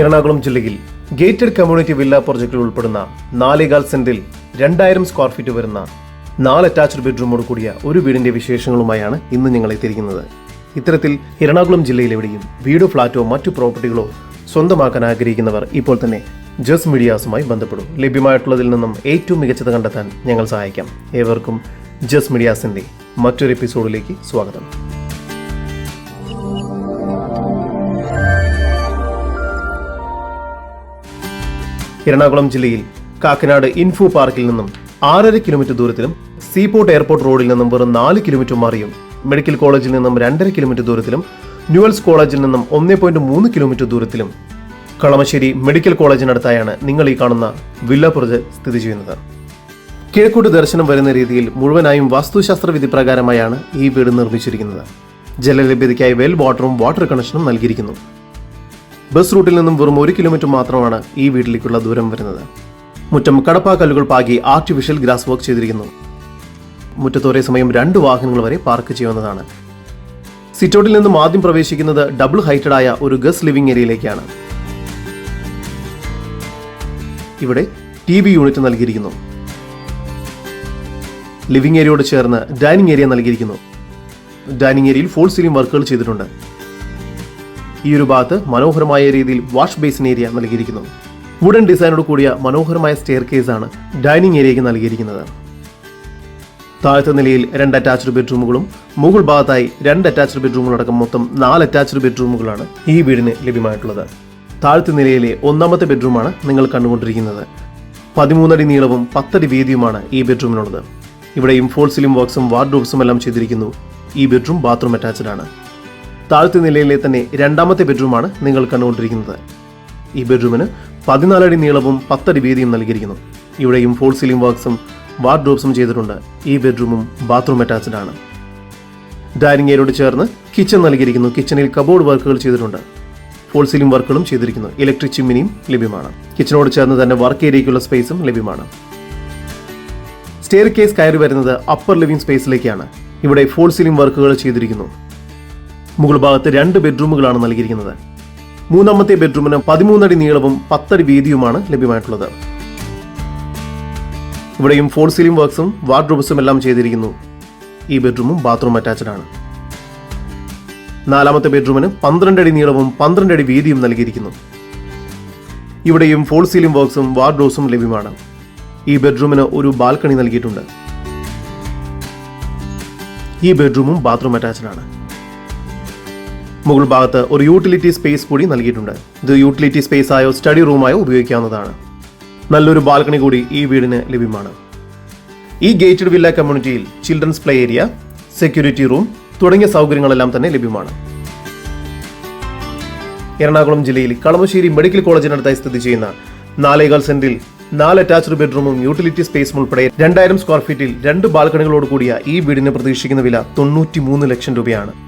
എറണാകുളം ജില്ലയിൽ gated community villa പ്രോജക്റ്റിൽ ഉൾപ്പെടുന്ന നാലേകാൽ സെന്റിൽ രണ്ടായിരം സ്ക്വയർ ഫീറ്റ് വരുന്ന നാല് അറ്റാച്ച്ഡ് ബെഡ്റൂമോട് കൂടിയ ഒരു വീടിന്റെ വിശേഷങ്ങളുമായാണ് ഇന്ന് ഞങ്ങൾ എത്തിയിരിക്കുന്നത് ഇത്തരത്തിൽ എറണാകുളം ജില്ലയിൽ എവിടെയും വീടോ ഫ്ളാറ്റോ മറ്റു പ്രോപ്പർട്ടികളോ സ്വന്തമാക്കാൻ ആഗ്രഹിക്കുന്നവർ ഇപ്പോൾ തന്നെ ജസ് മീഡിയാസുമായി ബന്ധപ്പെടും. ലഭ്യമായിട്ടുള്ളതിൽ നിന്നും ഏറ്റവും മികച്ചത് കണ്ടെത്താൻ ഞങ്ങൾ സഹായിക്കാം. ഏവർക്കും ജസ് മീഡിയാസിന്റെ മറ്റൊരു എപ്പിസോഡിലേക്ക് സ്വാഗതം. എറണാകുളം ജില്ലയിൽ കാക്കനാട് ഇൻഫോ പാർക്കിൽ നിന്നും ആറര കിലോമീറ്റർ ദൂരത്തിലും സീപോർട്ട് എയർപോർട്ട് റോഡിൽ നിന്നും വെറും നാല് കിലോമീറ്റർ മാറിയും മെഡിക്കൽ കോളേജിൽ നിന്നും രണ്ടര കിലോമീറ്റർ ദൂരത്തിലും ന്യൂവൽസ് കോളേജിൽ നിന്നും ഒന്നേ പോയിന്റ് മൂന്ന് കിലോമീറ്റർ ദൂരത്തിലും കളമശ്ശേരി മെഡിക്കൽ കോളേജിനടുത്തായാണ് നിങ്ങൾ ഈ കാണുന്ന വില്ല പ്രൊജക്ട് സ്ഥിതി ചെയ്യുന്നത്. കിഴക്കോട്ട് ദർശനം വരുന്ന രീതിയിൽ മുഴുവനായും വാസ്തുശാസ്ത്ര വിധി പ്രകാരമായാണ് ഈ വീട് നിർമ്മിച്ചിരിക്കുന്നത്. ജലലഭ്യതയ്ക്കായി വെൽ വാട്ടറും വാട്ടർ കണക്ഷനും നൽകിയിരിക്കുന്നു. ബസ് റൂട്ടിൽ നിന്നും വെറും ഒരു കിലോമീറ്റർ മാത്രമാണ് ഈ വീട്ടിലേക്കുള്ള ദൂരം വരുന്നത്. മുറ്റം കടപ്പാക്കല്ലുകൾ പാകി ആർട്ടിഫിഷ്യൽ ഗ്രാസ് വർക്ക് ചെയ്തിരിക്കുന്നു. മുറ്റത്ത് സമയം രണ്ട് വാഹനങ്ങൾ വരെ പാർക്ക് ചെയ്യുന്നതാണ്. സിറ്റൗട്ടിൽ നിന്നും ആദ്യം പ്രവേശിക്കുന്നത് ഡബിൾ ഹൈറ്റഡ് ആയ ഒരു ഗസ് ലിവിംഗ് ഏരിയയിലേക്കാണ് ഇവിടെ ടി വി യൂണിറ്റ് നൽകിയിരിക്കുന്നു. ലിവിംഗ് ഏരിയയോട് ചേർന്ന് ഡൈനിങ് ഏരിയ നൽകിയിരിക്കുന്നു. ഡൈനിങ് ഏരിയയിൽ ഫോൾ സീലിംഗ് വർക്കുകൾ ചെയ്തിട്ടുണ്ട്. ഈ ഒരു ഭാഗത്ത് മനോഹരമായ രീതിയിൽ വാഷ് ബേസിൻ ഏരിയ നൽകിയിരിക്കുന്നു. വുഡൻ ഡിസൈനോട് കൂടിയ മനോഹരമായ സ്റ്റെയർ ആണ് ഡൈനിങ് ഏരിയയ്ക്ക് നൽകിയിരിക്കുന്നത്. താഴത്തെ നിലയിൽ രണ്ട് അറ്റാച്ച്ഡ് ബെഡ്റൂമുകളും മുകൾ ഭാഗത്തായി രണ്ട് അറ്റാച്ച്ഡ് ബെഡ്റൂമുകളടക്കം മൊത്തം നാല് അറ്റാച്ച്ഡ് ബെഡ്റൂമുകളാണ് ഈ വീടിന് ലഭ്യമായിട്ടുള്ളത്. താഴത്തെ നിലയിലെ ഒന്നാമത്തെ ബെഡ്റൂമാണ് നിങ്ങൾ കണ്ടുകൊണ്ടിരിക്കുന്നത്. പതിമൂന്നടി നീളവും പത്തടി വീതിയുമാണ് ഈ ബെഡ്റൂമിനുള്ളത്. ഇവിടെ ഇംഫോൾസിലും വർക്ക്സും വാർഡ്രോബ്സും എല്ലാം ചെയ്തിരിക്കുന്നു. ഈ ബെഡ്റൂം ബാത്റൂം അറ്റാച്ച്ഡ് ആണ്. താഴത്തെ നിലയിലെ തന്നെ രണ്ടാമത്തെ ബെഡ്റൂമാണ് നിങ്ങൾ കണ്ടുകൊണ്ടിരിക്കുന്നത്. ഈ ബെഡ്റൂമിന് പതിനാലടി നീളവും പത്തടി വീതിയും നൽകിയിരിക്കുന്നു. ഇവിടെയും ഫോൾ സീലിംഗ് വർക്ക്സും വാർഡ്രോബ്സും ചെയ്തിട്ടുണ്ട്. ഈ ബെഡ്റൂമും ബാത്റൂം അറ്റാച്ച്ഡ് ആണ്. ഡൈനിങ് ഏരിയോട് ചേർന്ന് കിച്ചൺ നൽകിയിരിക്കുന്നു. കിച്ചണിൽ കബോർഡ് വർക്കുകൾ ചെയ്തിട്ടുണ്ട്. ഫോൾ സീലിംഗ് വർക്കുകളും ചെയ്തിരിക്കുന്നു. ഇലക്ട്രിക് ചിമ്മിനിയും ലഭ്യമാണ്. കിച്ചണോട് ചേർന്ന് തന്നെ വർക്ക് ഏരിയയ്ക്കുള്ള സ്പേസും ലഭ്യമാണ്. സ്റ്റെയർ കേസ് കയറി വരുന്നത് അപ്പർ ലിവിംഗ് സ്പേസിലേക്കാണ് ഇവിടെ ഫോൾ സീലിംഗ് വർക്കുകൾ ചെയ്തിരിക്കുന്നു. മുകൾ ഭാഗത്ത് രണ്ട് ബെഡ്റൂമുകളാണ് നൽകിയിരിക്കുന്നത്. മൂന്നാമത്തെ ബെഡ്റൂമിന് പതിമൂന്നടി നീളവും പത്തടി വീതിയുമാണ് ലഭ്യമായിട്ടുള്ളത്. ഇവിടെയും ഫോൾ സീലിംഗ് വർക്ക്സും വാർഡ്രോബ്സും എല്ലാം ചെയ്തിരിക്കുന്നു. ഈ ബെഡ്റൂമും ബാത്റൂം അറ്റാച്ച്ഡ് ആണ്. നാലാമത്തെ ബെഡ്റൂമിന് പന്ത്രണ്ട് അടി നീളവും പന്ത്രണ്ട് അടി വീതിയും നൽകിയിരിക്കുന്നു. ഇവിടെയും ഫോൾ സീലിംഗ് വർക്ക്സും വാർഡ്രോസും ലഭ്യമാണ്. ഈ ബെഡ്റൂമിന് ഒരു ബാൽക്കണി നൽകിയിട്ടുണ്ട്. ഈ ബെഡ്റൂമും ബാത്റൂം അറ്റാച്ച്ഡ് ആണ്. മുകൾ ഭാഗത്ത് ഒരു യൂട്ടിലിറ്റി സ്പേസ് കൂടി നൽകിയിട്ടുണ്ട്. ഇത് യൂട്ടിലിറ്റി സ്പേസ് ആയോ സ്റ്റഡി റൂമായോ ഉപയോഗിക്കാവുന്നതാണ്. നല്ലൊരു ബാൽക്കണി കൂടി ഈ വീടിന് ലഭ്യമാണ്. ഈ ഗേറ്റഡ് വില്ല കമ്മ്യൂണിറ്റിയിൽ children's play area security room തുടങ്ങിയ സൗകര്യങ്ങളെല്ലാം തന്നെ ലഭ്യമാണ്. എറണാകുളം ജില്ലയിൽ കളമശ്ശേരി മെഡിക്കൽ കോളേജിനടുത്തായി സ്ഥിതി ചെയ്യുന്ന നാലേകാൽ സെന്റിൽ നാല് അറ്റാച്ച്ഡ് ബെഡ്റൂമും യൂട്ടിലിറ്റി സ്പേസും ഉൾപ്പെടെ രണ്ടായിരം സ്ക്വയർ ഫീറ്റിൽ രണ്ട് ബാൽക്കണികളോട് കൂടിയ ഈ വീടിന് പ്രതീക്ഷിക്കുന്ന വില തൊണ്ണൂറ്റി ലക്ഷം രൂപയാണ്.